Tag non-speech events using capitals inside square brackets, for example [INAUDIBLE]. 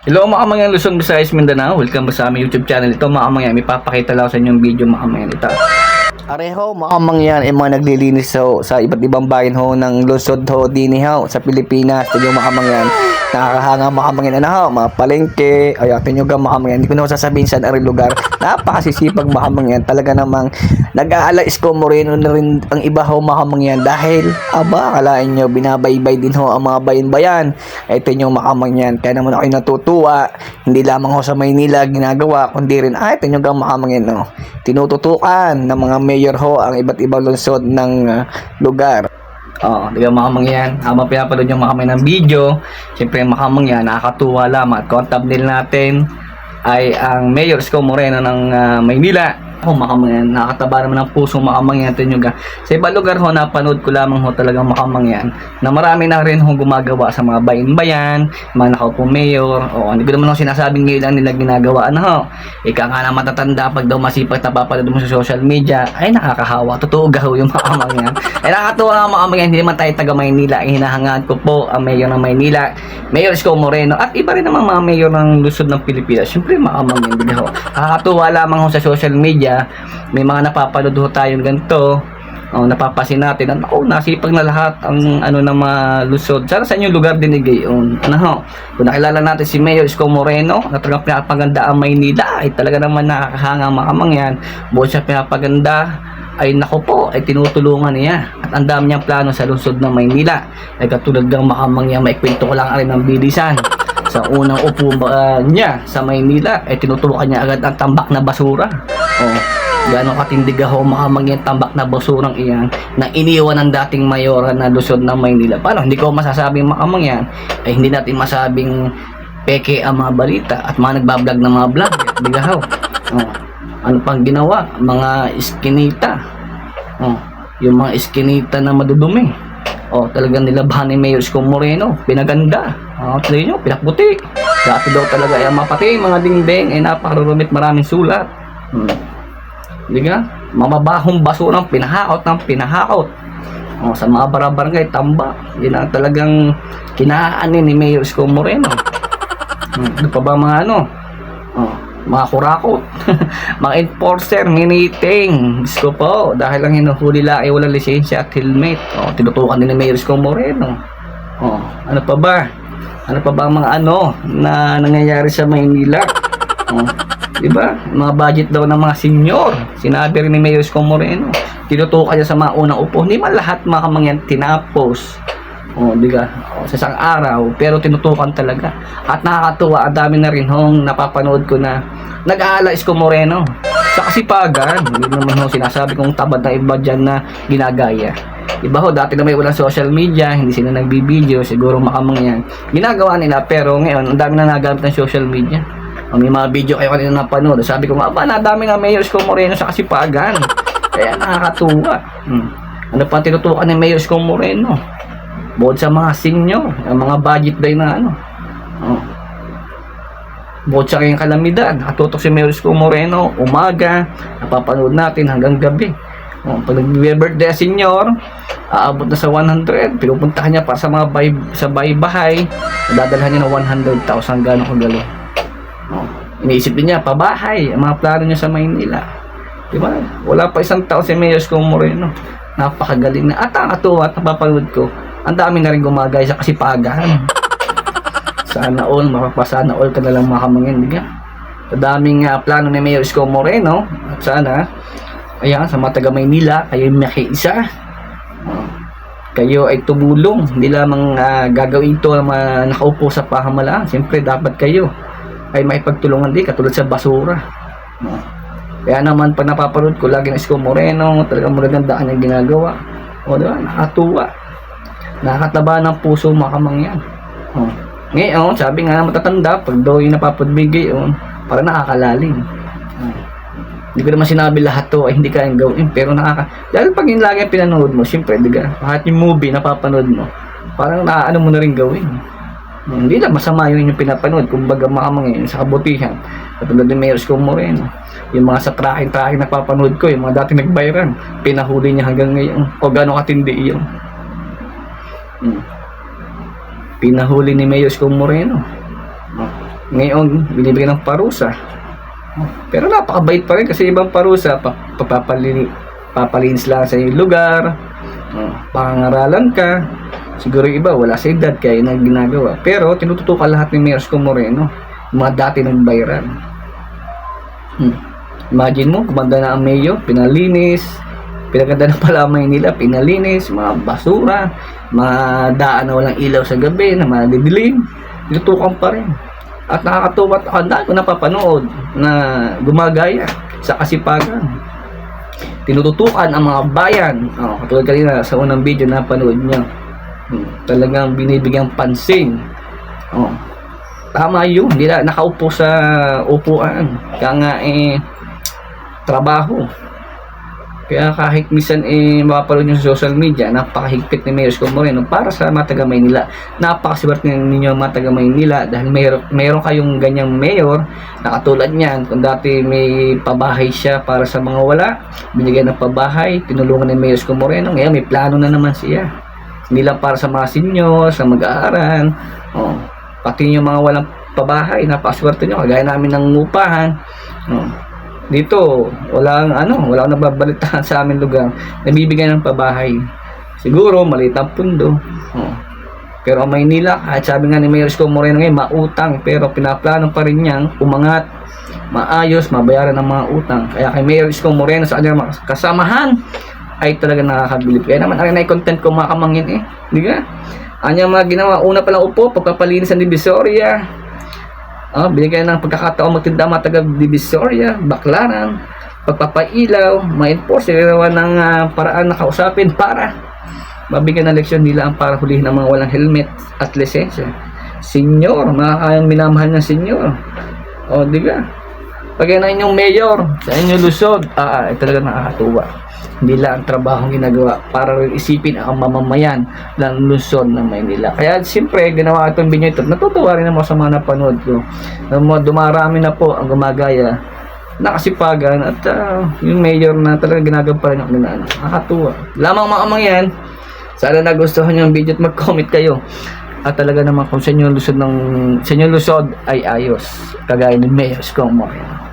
Hello mga kamangyan Luzon, Visayas, Mindanao. Welcome ba sa aming YouTube channel. Ito mga kamangyan, may papakita lang sa inyong video mga kamangyan. Ito. Areho, mga kamangyan, ay mga naglilinis ho, sa iba't ibang bayan ho ng Luzon ho, dini ho, sa Pilipinas. Ito yung mga kamangyan, nakakahanga mga kamangyan, ano ho, mga palengke, ay mga kamangyan. Hindi ko na sasabihin saan ang lugar. Napakasisipag mga kamangyan. Talaga namang nag-aala Isko Moreno na rin ang iba ho mga kamangyan dahil, aba, akalain nyo, binabaybay din ho ang mga bayan-bayan. Ito yung mga kamangyan. Kaya naman ako natutuwa, hindi lamang ho sa Maynila ginagawa, kundi rin, ah, ito yung mga kamangyan, no. Tinututukan ng mga mayor ho ang iba't ibang lungsod ng ah, lugar. Oo, di ba mga kamangyan? Habang pinapanood yung mga kamay ng video, siyempre mga kamangyan, nakakatuwa lamang. At kung thumbnail natin ay ang Mayor Isko Moreno ng ah, Maynila. Ako mga kamangyan, nakakataba naman ng puso mga kamangyan ito nyo ga. Sa ibang lugar ho, napanood ko lamang ho talagang mga kamangyan na marami na rin ho gumagawa sa mga bayan-bayan, mga nakaupo mayor, o hindi ko naman ho sinasabing ngayon lang nila ginagawa ano ho. Ika nga na matatanda pag daw masipag napapanood mo sa social media, ay nakakahawa. Totoo gaho yung mga kamangyan. Ay [LAUGHS] nakakatuwa nga mga kamangyan, hindi naman tayo taga Maynila. Ay hinahangaan ko po ang mayor ng Maynila, Mayor Isko Moreno, at iba rin naman mga mayor ng lusod ng Pilipinas. Siyempre mga kamangyan, di ho. Nakakatuwa lamang ho sa social media, may mga napapanood ho tayong ganito, Oh, napapasin natin at ako nasipag na lahat ang ano ng mga lusod. Sana sa inyong lugar din ni Gayon. Ano ho? Kung nakilala natin si Mayor Isko Moreno, na talagang pinapaganda ang Maynila, ay talaga naman nakakahanga ang mga kamangyan. Bukod sa pinapaganda, ay nako po, ay tinutulungan niya. At ang dami niyang plano sa lungsod ng Maynila. Ay katulad ng makamangyan, may kwento ko lang rin ng bilisan. Sa unang ba, niya sa Maynila, ay tinutulokan niya agad ang tambak na basura. Oh, Gano'ng katindig ako makamangyan tambak na basurang iyan na iniwan ng dating mayora na lusod ng Maynila. Paano? Hindi ko masasabing makamangyan. Ay hindi natin masabing peke ang mga balita at mga nagbablog ng mga vlog. Bigahaw. Oh. Ano pang ginawa? Mga iskinita. Oh. Yung mga iskinita na madudumi. Oh, talagang nilabahan ni Mayor Isko Moreno. Pinaganda. Oh, tuloy nyo, pinakbuti. Dati daw talaga ay ang mapati, mga dingding, ay napakarurumit maraming sulat. Hmm. Hindi ka? Mamabahong basurang pinahakot ng pinahakot. O, sa mga barabarangay, tamba. Yan ang talagang kinaanin ni Mayor Isko Moreno. Hmm, Ano pa ba mga ano? O, mga kurakot. [LAUGHS] mga enforcer, miniting. Isko po, dahil lang hinuhuli lang ay walang lisensya at helmet. O, tinutukan din ni Mayor Isko Moreno. O, ano pa ba? Ano pa ba mga ano na nangyayari sa Maynila? [LAUGHS] O, Diba? Mga budget daw ng mga senior. Sinabi rin ni Mayor Moreno. Tinutukan niya sa mga unang upo. Hindi man lahat mga kamangyan tinapos. O, di ba? O, sa isang araw. Pero tinutukan talaga. At nakakatuwa. Ang dami na rin hong napapanood ko na nag-aala Isko Moreno. Sa kasipagan. Hindi naman ho sinasabi kong tabad na iba dyan na ginagaya. Iba ho, dati na may walang social media, hindi sila nagbibideo, siguro makamangyan. Ginagawa nila, pero ngayon, ang dami na nagamit ng social media. O, may mga video kayo kanina napanood. Sabi ko, aba, nadami nga Mayor Isko Moreno sa kasipagan. Kaya nakakatuwa. Hmm. Ano pa tinutukan ni Mayor Isko? Bukod sa mga senior, ang mga budget day na ano. Oh. Bukod sa kanyang kalamidad, nakatutok si Mayor Isko Moreno, umaga, napapanood natin hanggang gabi. Oh, pag nag-birthday senior, aabot na sa 100, pinupuntahan niya para sa mga bay, sa bahay-bahay, dadalhan niya ng 100,000 gano'ng kagaling. Oh, iniisip din niya, pabahay, ang mga plano niya sa Maynila. Di ba? Wala pa isang tao si Mayor Isko Moreno. Napakagaling na. At ang atuwa at napapanood ko, ang dami na rin gumagay sa kasipagan. [LAUGHS] Sana all, mapapasana all ka na lang mga kamangin. Di ka? Sa daming ah, plano ni Mayor Isko Moreno, at sana, ayan, sa mga taga Maynila, kayo makiisa. Kayo ay tumulong. Hindi lamang ah, gagawin ito ng mga nakaupo sa pahamalaan. Siyempre, dapat kayo ay maipagtulungan din katulad sa basura. Kaya naman pag napapanood ko lagi ng Isko Moreno, talagang magandaan yung ginagawa. O diba? Nakatuwa. Nakakataba ng puso mga kamangyan. O. Ngayon, sabi nga matatanda, pag daw yung napapagbigay yun, parang nakakalalim. O. Hindi ko naman sinabi lahat to ay hindi kayang gawin, pero nakaka... Dahil pag yung lagi pinanood mo, siyempre, di ka, lahat yung movie napapanood mo, parang naaano mo na rin gawin. Hindi na masama yun yung pinapanood. Kumbaga makamang yun sa kabutihan. Katulad ni Mayor Isko Moreno. Yung mga sa tracking-tracking na papanood ko, yung mga dati nagbayran, pinahuli niya hanggang ngayon. O gano'ng katindi yun. Hmm. Pinahuli ni Mayor Isko Moreno. Oh. Ngayon, binibigyan ng parusa. Pero napakabait pa rin kasi ibang parusa, pa, papapalini, papalinis lang sa iyong lugar, oh, pangangaralan ka. Siguro iba, wala sa edad kaya ang ginagawa. Pero tinututukan lahat ni Mayor Isko Moreno, mga dati nagbayaran. Hmm. Imagine mo, kumanda na ang mayor, pinalinis, pinaganda ng palamay nila, pinalinis, mga basura, mga daan na walang ilaw sa gabi, na mga didilim, tinutukan pa rin. At nakakatuwa at ang dami ko napapanood na gumagaya sa kasipagan. Tinututukan ang mga bayan. Oh, katulad kanina sa unang video na panood nyo. Hmm, talagang binibigyan pansin. Oh, tama yun. Hindi na nakaupo sa upuan. Kaya nga eh, trabaho. Kaya kahit minsan eh, mapapanood nyo sa social media, napakahigpit ni Mayor Isko Moreno para sa mga taga Maynila. Napakaswerte ninyo mga taga Maynila dahil mayroon, mayroon kayong ganyang mayor na katulad niyan. Kung dati may pabahay siya para sa mga wala, binigyan ng pabahay, tinulungan ni Mayor Isko Moreno. Ngayon may plano na naman siya. Hindi lang para sa mga senior, sa mag-aaral, oh, pati yung mga walang pabahay, napakaswerte nyo. Kagaya namin ng upahan. Oh, dito, walang ano, walang nababalitaan [LAUGHS] sa amin lugar. Nabibigyan ng pabahay. Siguro, maliit ang pundo. Oh. Pero ang Maynila, kahit sabi nga ni Mayor Isko Moreno ngayon, mautang. Pero pinaplano pa rin niyang umangat, maayos, mabayaran ng mga utang. Kaya kay Mayor Isko Moreno sa kanyang kasamahan, ay talaga nakakabilib. Kaya naman, ang content ko mga kamangin eh. Hindi ka? Anyang mga ginawa, una palang upo, pagpapalinis ng Divisoria, Ah, binigyan ng pagkakataon magtinda mga taga Divisoria, Baklaran, pagpapailaw, ma-enforce ginawa ng ah, paraan na kausapin para mabigyan ng leksyon nila ang para hulihin ng mga walang helmet at lisensya. Senyor, mga kayang minamahal ng senyor. O, di ba? Pag yan ang inyong mayor sa inyong lusod, ah, ay talaga nakakatuwa. Hindi lang ang trabaho ginagawa para rin isipin ang mamamayan ng Luzon ng Maynila. Kaya siyempre, ginawa itong binyo ito. Natutuwa rin naman sa mga napanood ko. Na dumarami na po ang gumagaya nakasipagan at ah, yung mayor na talaga ginagamparan yung ginaan. Nakakatuwa. Lamang mga kamangyan, sana nagustuhan nyo ang video at mag-comment kayo. At talaga naman kung sa inyo lusod ng sa inyo lusod ay ayos. Kagaya ni Mayor Skong Moreno.